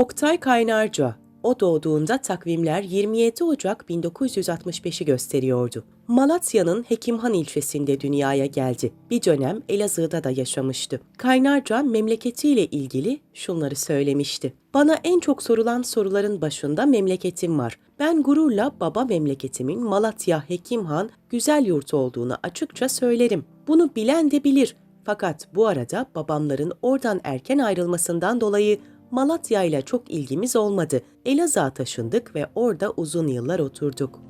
Oktay Kaynarca, o doğduğunda takvimler 27 Ocak 1965'i gösteriyordu. Malatya'nın Hekimhan ilçesinde dünyaya geldi. Bir dönem Elazığ'da da yaşamıştı. Kaynarca memleketiyle ilgili şunları söylemişti. Bana en çok sorulan soruların başında memleketim var. Ben gururla baba memleketimin Malatya Hekimhan güzel yurt olduğunu açıkça söylerim. Bunu bilen de bilir. Fakat bu arada babamların oradan erken ayrılmasından dolayı Malatya ile çok ilgimiz olmadı. Elazığ'a taşındık ve orada uzun yıllar oturduk.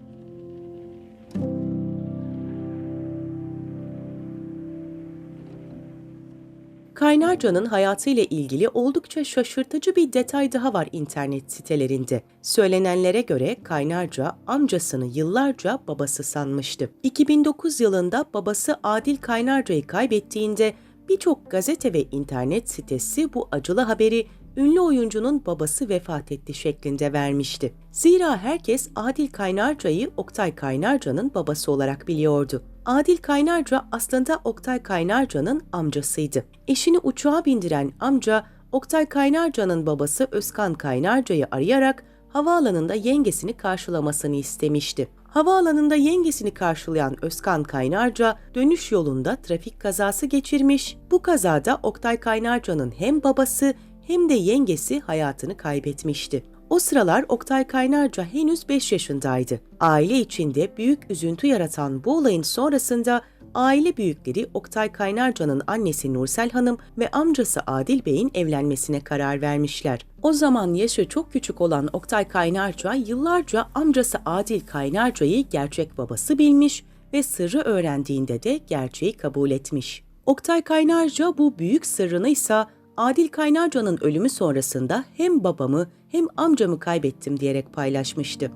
Kaynarca'nın hayatıyla ilgili oldukça şaşırtıcı bir detay daha var internet sitelerinde. Söylenenlere göre Kaynarca amcasını yıllarca babası sanmıştı. 2009 yılında babası Adil Kaynarca'yı kaybettiğinde birçok gazete ve internet sitesi bu acılı haberi ünlü oyuncunun babası vefat etti şeklinde vermişti. Zira herkes Adil Kaynarca'yı Oktay Kaynarca'nın babası olarak biliyordu. Adil Kaynarca aslında Oktay Kaynarca'nın amcasıydı. Eşini uçağa bindiren amca Oktay Kaynarca'nın babası Özkan Kaynarca'yı arayarak havaalanında yengesini karşılamasını istemişti. Havaalanında yengesini karşılayan Özkan Kaynarca dönüş yolunda trafik kazası geçirmiş. Bu kazada Oktay Kaynarca'nın hem babası hem de yengesi hayatını kaybetmişti. O sıralar Oktay Kaynarca henüz 5 yaşındaydı. Aile içinde büyük üzüntü yaratan bu olayın sonrasında aile büyükleri Oktay Kaynarca'nın annesi Nursel Hanım ve amcası Adil Bey'in evlenmesine karar vermişler. O zaman yaşı çok küçük olan Oktay Kaynarca yıllarca amcası Adil Kaynarca'yı gerçek babası bilmiş ve sırrı öğrendiğinde de gerçeği kabul etmiş. Oktay Kaynarca bu büyük sırrını ise Adil Kaynarca'nın ölümü sonrasında hem babamı hem amcamı kaybettim diyerek paylaşmıştı.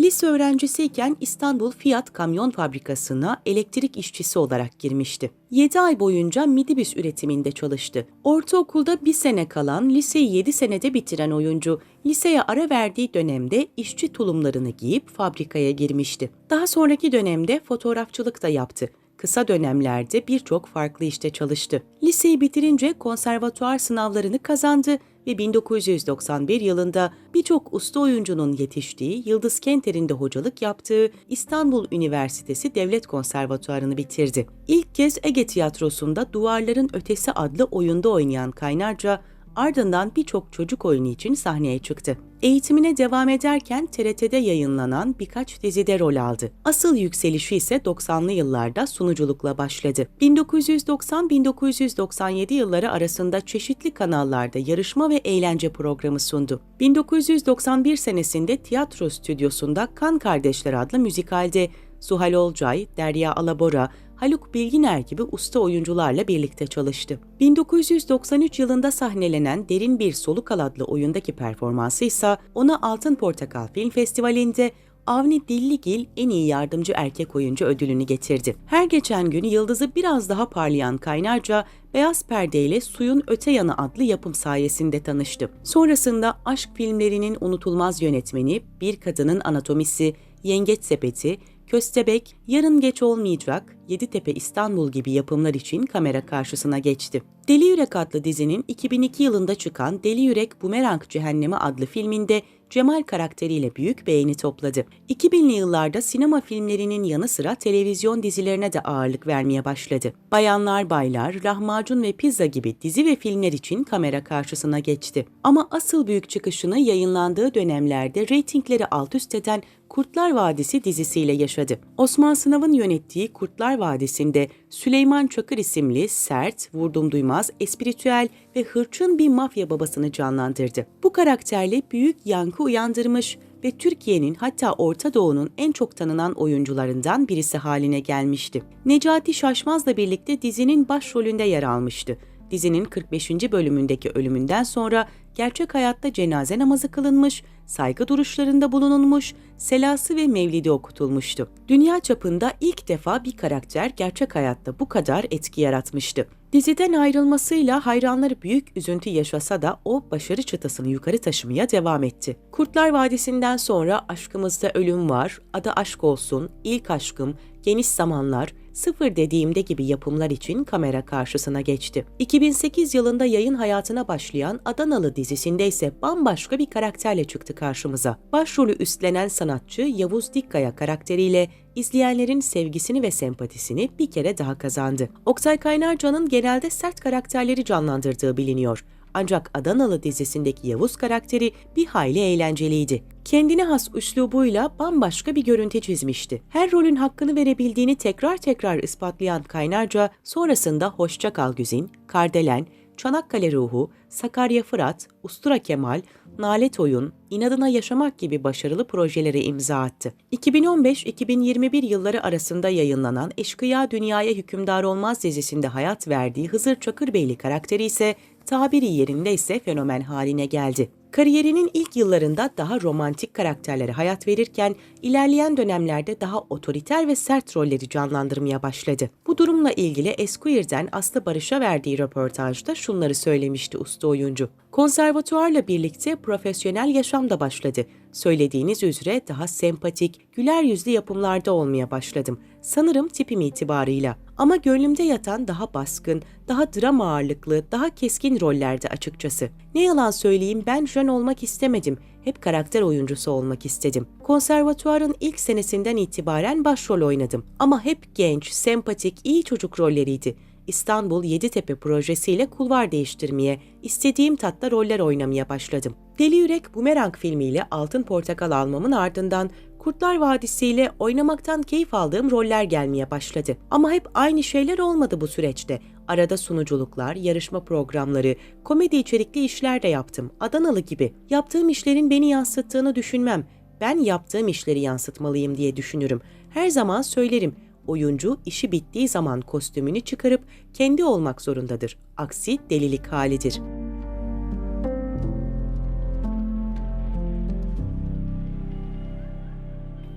Lise öğrencisiyken İstanbul Fiat Kamyon Fabrikası'na elektrik işçisi olarak girmişti. 7 ay boyunca midibüs üretiminde çalıştı. Ortaokulda bir sene kalan, liseyi 7 senede bitiren oyuncu, liseye ara verdiği dönemde işçi tulumlarını giyip fabrikaya girmişti. Daha sonraki dönemde fotoğrafçılık da yaptı kısa dönemlerde birçok farklı işte çalıştı. Liseyi bitirince konservatuar sınavlarını kazandı ve 1991 yılında birçok usta oyuncunun yetiştiği Yıldız Kenter'inde hocalık yaptığı İstanbul Üniversitesi Devlet Konservatuarını bitirdi. İlk kez Ege Tiyatrosu'nda Duvarların Ötesi adlı oyunda oynayan Kaynarca, ardından birçok çocuk oyunu için sahneye çıktı. Eğitimine devam ederken TRT'de yayınlanan birkaç dizide rol aldı. Asıl yükselişi ise 90'lı yıllarda sunuculukla başladı. 1990-1997 yılları arasında çeşitli kanallarda yarışma ve eğlence programı sundu. 1991 senesinde tiyatro stüdyosunda Kan Kardeşler adlı müzikalde Suhal Olcay, Derya Alabora, Haluk Bilginer gibi usta oyuncularla birlikte çalıştı. 1993 yılında sahnelenen Derin Bir Soluk Al adlı oyundaki performansı ise ona Altın Portakal Film Festivali'nde Avni Dilligil en iyi yardımcı erkek oyuncu ödülünü getirdi. Her geçen gün yıldızı biraz daha parlayan Kaynarca, Beyaz Perde ile Suyun Öte Yanı adlı yapım sayesinde tanıştı. Sonrasında aşk filmlerinin unutulmaz yönetmeni, Bir Kadının Anatomisi, Yengeç Sepeti, Köstebek, Yarın Geç Olmayacak, Yeditepe İstanbul gibi yapımlar için kamera karşısına geçti. Deli Yürek adlı dizinin 2002 yılında çıkan Deli Yürek Bumerang Cehennemi adlı filminde Cemal karakteriyle büyük beğeni topladı. 2000'li yıllarda sinema filmlerinin yanı sıra televizyon dizilerine de ağırlık vermeye başladı. Bayanlar Baylar, Lahmacun ve Pizza gibi dizi ve filmler için kamera karşısına geçti. Ama asıl büyük çıkışını yayınlandığı dönemlerde reytingleri alt üst eden Kurtlar Vadisi dizisiyle yaşadı. Osman Sınav'ın yönettiği Kurtlar Vadisi'nde Süleyman Çakır isimli sert, vurdum duymaz, espiritüel ve hırçın bir mafya babasını canlandırdı. Bu karakterle büyük yankı uyandırmış ve Türkiye'nin hatta Orta Doğu'nun en çok tanınan oyuncularından birisi haline gelmişti. Necati Şaşmaz'la birlikte dizinin başrolünde yer almıştı. Dizinin 45. bölümündeki ölümünden sonra gerçek hayatta cenaze namazı kılınmış, saygı duruşlarında bulunulmuş, selası ve mevlidi okutulmuştu. Dünya çapında ilk defa bir karakter gerçek hayatta bu kadar etki yaratmıştı. Diziden ayrılmasıyla hayranları büyük üzüntü yaşasa da o başarı çıtasını yukarı taşımaya devam etti. Kurtlar Vadisi'nden sonra Aşkımızda Ölüm Var, Adı Aşk Olsun, İlk Aşkım, Geniş Zamanlar, Sıfır dediğimde gibi yapımlar için kamera karşısına geçti. 2008 yılında yayın hayatına başlayan Adanalı dizisinde ise bambaşka bir karakterle çıktı karşımıza. Başrolü üstlenen sanatçı Yavuz Dikkaya karakteriyle izleyenlerin sevgisini ve sempatisini bir kere daha kazandı. Oktay Kaynarca'nın genelde sert karakterleri canlandırdığı biliniyor. Ancak Adanalı dizisindeki Yavuz karakteri bir hayli eğlenceliydi. Kendine has üslubuyla bambaşka bir görüntü çizmişti. Her rolün hakkını verebildiğini tekrar tekrar ispatlayan Kaynarca, sonrasında Hoşça Kal Güzin, Kardelen, Çanakkale Ruhu, Sakarya Fırat, Ustura Kemal, Nalet Oyun, İnadına Yaşamak gibi başarılı projelere imza attı. 2015-2021 yılları arasında yayınlanan Eşkıya Dünyaya Hükümdar Olmaz dizisinde hayat verdiği Hızır Çakırbeyli karakteri ise tabiri yerinde ise fenomen haline geldi. Kariyerinin ilk yıllarında daha romantik karakterlere hayat verirken ilerleyen dönemlerde daha otoriter ve sert rolleri canlandırmaya başladı. Bu durumla ilgili Esquire'den Aslı Barış'a verdiği röportajda şunları söylemişti usta oyuncu. Konservatuarla birlikte profesyonel yaşam da başladı. Söylediğiniz üzere daha sempatik, güler yüzlü yapımlarda olmaya başladım. Sanırım tipim itibarıyla. Ama gönlümde yatan daha baskın, daha drama ağırlıklı, daha keskin rollerde açıkçası. Ne yalan söyleyeyim ben jön olmak istemedim. Hep karakter oyuncusu olmak istedim. Konservatuarın ilk senesinden itibaren başrol oynadım. Ama hep genç, sempatik, iyi çocuk rolleriydi. İstanbul Yeditepe projesiyle kulvar değiştirmeye, istediğim tatta roller oynamaya başladım. Deli Yürek Bumerang filmiyle Altın Portakal almamın ardından Kurtlar Vadisi ile oynamaktan keyif aldığım roller gelmeye başladı. Ama hep aynı şeyler olmadı bu süreçte. Arada sunuculuklar, yarışma programları, komedi içerikli işler de yaptım. Adanalı gibi. Yaptığım işlerin beni yansıttığını düşünmem. Ben yaptığım işleri yansıtmalıyım diye düşünürüm. Her zaman söylerim. Oyuncu işi bittiği zaman kostümünü çıkarıp kendi olmak zorundadır. Aksi delilik halidir.''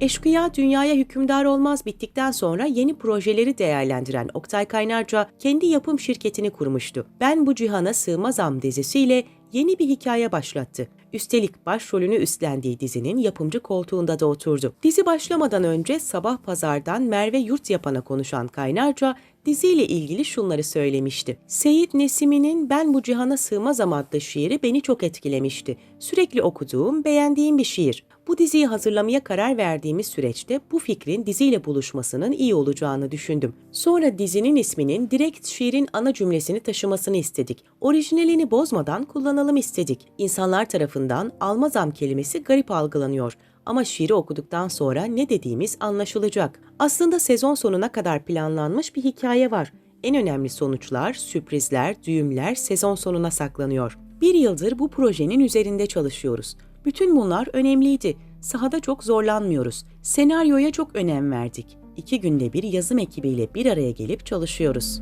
Eşkıya Dünyaya Hükümdar Olmaz bittikten sonra yeni projeleri değerlendiren Oktay Kaynarca kendi yapım şirketini kurmuştu. Ben bu cihana sığmazam dizisiyle yeni bir hikaye başlattı. Üstelik başrolünü üstlendiği dizinin yapımcı koltuğunda da oturdu. Dizi başlamadan önce sabah pazardan Merve Yurt Yapan'a konuşan Kaynarca diziyle ilgili şunları söylemişti. Seyit Nesimi'nin Ben Bu Cihana Sığmazam adlı şiiri beni çok etkilemişti. Sürekli okuduğum, beğendiğim bir şiir. Bu diziyi hazırlamaya karar verdiğimiz süreçte bu fikrin diziyle buluşmasının iyi olacağını düşündüm. Sonra dizinin isminin direkt şiirin ana cümlesini taşımasını istedik. Orijinalini bozmadan kullanalım istedik. İnsanlar tarafından almazam kelimesi garip algılanıyor ama şiiri okuduktan sonra ne dediğimiz anlaşılacak. Aslında sezon sonuna kadar planlanmış bir hikaye var. En önemli sonuçlar, sürprizler, düğümler sezon sonuna saklanıyor. Bir yıldır bu projenin üzerinde çalışıyoruz. Bütün bunlar önemliydi. Sahada çok zorlanmıyoruz. Senaryoya çok önem verdik. İki günde bir yazım ekibiyle bir araya gelip çalışıyoruz.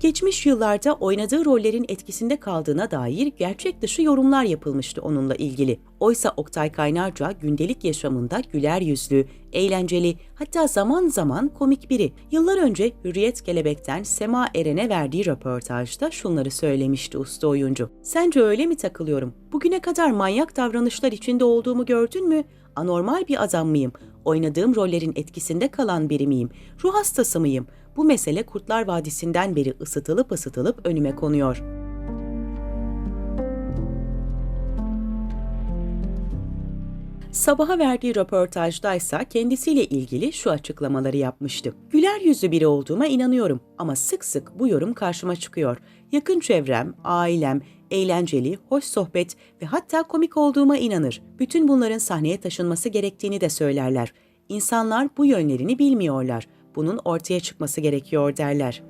Geçmiş yıllarda oynadığı rollerin etkisinde kaldığına dair gerçek dışı yorumlar yapılmıştı onunla ilgili. Oysa Oktay Kaynarca gündelik yaşamında güler yüzlü, eğlenceli, hatta zaman zaman komik biri. Yıllar önce Hürriyet Kelebek'ten Sema Eren'e verdiği röportajda şunları söylemişti usta oyuncu. Sence öyle mi takılıyorum? Bugüne kadar manyak davranışlar içinde olduğumu gördün mü? Anormal bir adam mıyım? Oynadığım rollerin etkisinde kalan biri miyim? Ruh hastası mıyım? Bu mesele Kurtlar Vadisi'nden beri ısıtılıp ısıtılıp önüme konuyor. Sabaha verdiği röportajda ise kendisiyle ilgili şu açıklamaları yapmıştı. Güler yüzlü biri olduğuma inanıyorum ama sık sık bu yorum karşıma çıkıyor. Yakın çevrem, ailem, eğlenceli, hoş sohbet ve hatta komik olduğuma inanır. Bütün bunların sahneye taşınması gerektiğini de söylerler. İnsanlar bu yönlerini bilmiyorlar bunun ortaya çıkması gerekiyor derler.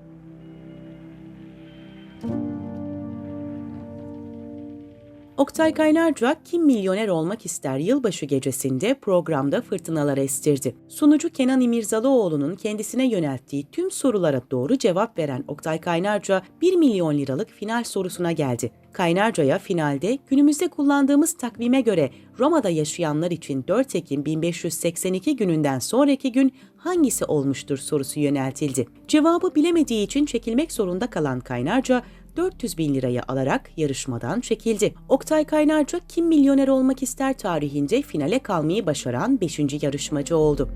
Oktay Kaynarca Kim Milyoner Olmak İster yılbaşı gecesinde programda fırtınalar estirdi. Sunucu Kenan İmirzalıoğlu'nun kendisine yönelttiği tüm sorulara doğru cevap veren Oktay Kaynarca 1 milyon liralık final sorusuna geldi. Kaynarca'ya finalde günümüzde kullandığımız takvime göre Roma'da yaşayanlar için 4 Ekim 1582 gününden sonraki gün hangisi olmuştur sorusu yöneltildi. Cevabı bilemediği için çekilmek zorunda kalan Kaynarca 400 bin liraya alarak yarışmadan çekildi. Oktay Kaynarca Kim Milyoner Olmak İster tarihinde finale kalmayı başaran 5. yarışmacı oldu.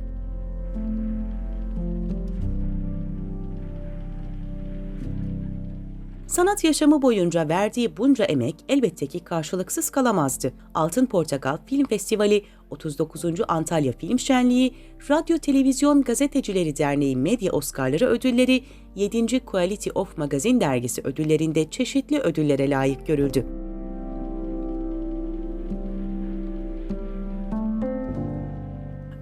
Sanat yaşamı boyunca verdiği bunca emek elbette ki karşılıksız kalamazdı. Altın Portakal Film Festivali, 39. Antalya Film Şenliği, Radyo Televizyon Gazetecileri Derneği Medya Oscar'ları ödülleri, 7. Quality of Magazine dergisi ödüllerinde çeşitli ödüllere layık görüldü.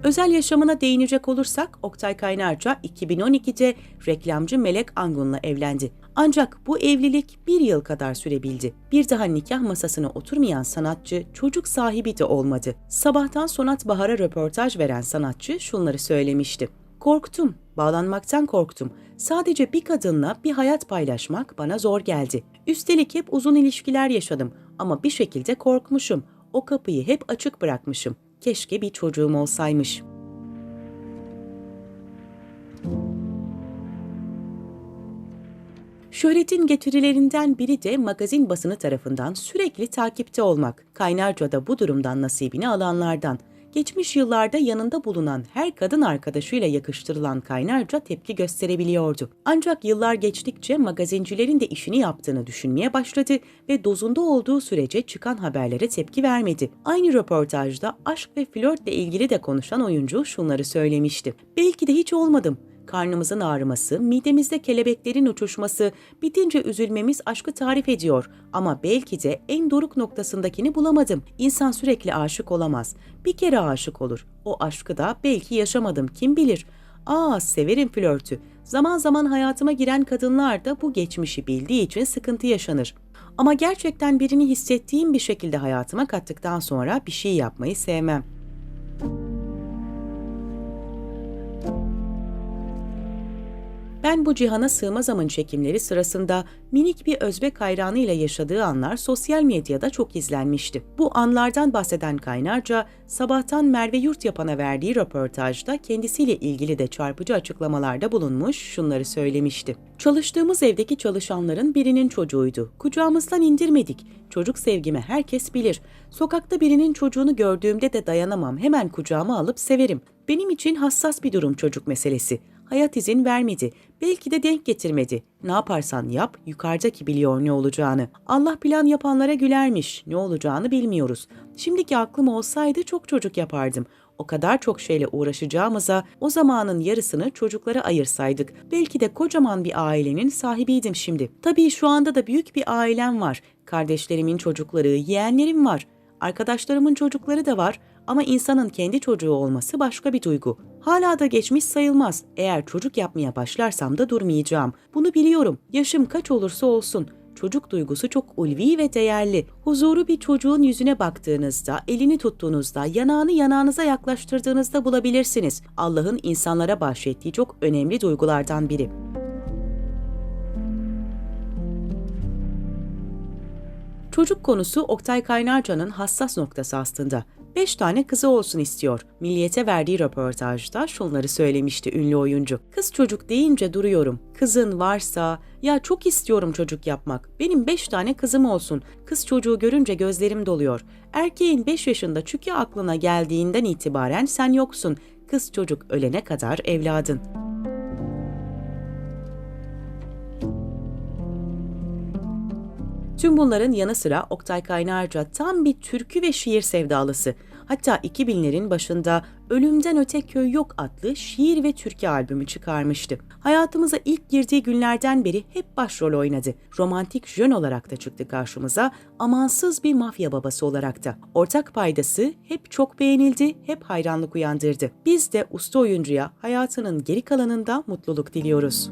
Özel yaşamına değinecek olursak Oktay Kaynarca 2012'de reklamcı Melek Angun'la evlendi. Ancak bu evlilik bir yıl kadar sürebildi. Bir daha nikah masasına oturmayan sanatçı çocuk sahibi de olmadı. Sabahtan Sonat Bahar'a röportaj veren sanatçı şunları söylemişti. Korktum, bağlanmaktan korktum. Sadece bir kadınla bir hayat paylaşmak bana zor geldi. Üstelik hep uzun ilişkiler yaşadım ama bir şekilde korkmuşum. O kapıyı hep açık bırakmışım. Keşke bir çocuğum olsaymış. Şöhretin getirilerinden biri de magazin basını tarafından sürekli takipte olmak. Kaynarca da bu durumdan nasibini alanlardan. Geçmiş yıllarda yanında bulunan her kadın arkadaşıyla yakıştırılan Kaynarca tepki gösterebiliyordu. Ancak yıllar geçtikçe magazincilerin de işini yaptığını düşünmeye başladı ve dozunda olduğu sürece çıkan haberlere tepki vermedi. Aynı röportajda aşk ve flörtle ilgili de konuşan oyuncu şunları söylemişti. Belki de hiç olmadım karnımızın ağrıması, midemizde kelebeklerin uçuşması, bitince üzülmemiz aşkı tarif ediyor. Ama belki de en doruk noktasındakini bulamadım. İnsan sürekli aşık olamaz. Bir kere aşık olur. O aşkı da belki yaşamadım kim bilir. Aa severim flörtü. Zaman zaman hayatıma giren kadınlar da bu geçmişi bildiği için sıkıntı yaşanır. Ama gerçekten birini hissettiğim bir şekilde hayatıma kattıktan sonra bir şey yapmayı sevmem. Ben bu cihana sığmazamın çekimleri sırasında minik bir Özbek hayranıyla yaşadığı anlar sosyal medyada çok izlenmişti. Bu anlardan bahseden Kaynarca, sabahtan Merve Yurt Yapan'a verdiği röportajda kendisiyle ilgili de çarpıcı açıklamalarda bulunmuş, şunları söylemişti. Çalıştığımız evdeki çalışanların birinin çocuğuydu. Kucağımızdan indirmedik. Çocuk sevgimi herkes bilir. Sokakta birinin çocuğunu gördüğümde de dayanamam. Hemen kucağıma alıp severim. Benim için hassas bir durum çocuk meselesi. Hayat izin vermedi. Belki de denk getirmedi. Ne yaparsan yap, yukarıdaki biliyor ne olacağını. Allah plan yapanlara gülermiş. Ne olacağını bilmiyoruz. Şimdiki aklım olsaydı çok çocuk yapardım. O kadar çok şeyle uğraşacağımıza o zamanın yarısını çocuklara ayırsaydık. Belki de kocaman bir ailenin sahibiydim şimdi. Tabii şu anda da büyük bir ailem var. Kardeşlerimin çocukları, yeğenlerim var. Arkadaşlarımın çocukları da var ama insanın kendi çocuğu olması başka bir duygu. Hala da geçmiş sayılmaz. Eğer çocuk yapmaya başlarsam da durmayacağım. Bunu biliyorum. Yaşım kaç olursa olsun. Çocuk duygusu çok ulvi ve değerli. Huzuru bir çocuğun yüzüne baktığınızda, elini tuttuğunuzda, yanağını yanağınıza yaklaştırdığınızda bulabilirsiniz. Allah'ın insanlara bahşettiği çok önemli duygulardan biri. Çocuk konusu Oktay Kaynarca'nın hassas noktası aslında. 5 tane kızı olsun istiyor. Milliyete verdiği röportajda şunları söylemişti ünlü oyuncu. Kız çocuk deyince duruyorum. Kızın varsa ya çok istiyorum çocuk yapmak. Benim 5 tane kızım olsun. Kız çocuğu görünce gözlerim doluyor. Erkeğin 5 yaşında çünkü aklına geldiğinden itibaren sen yoksun. Kız çocuk ölene kadar evladın. Tüm bunların yanı sıra Oktay Kaynarca tam bir türkü ve şiir sevdalısı. Hatta 2000'lerin başında Ölümden Öte Köy Yok adlı şiir ve türkü albümü çıkarmıştı. Hayatımıza ilk girdiği günlerden beri hep başrol oynadı. Romantik jön olarak da çıktı karşımıza, amansız bir mafya babası olarak da. Ortak paydası hep çok beğenildi, hep hayranlık uyandırdı. Biz de usta oyuncuya hayatının geri kalanında mutluluk diliyoruz.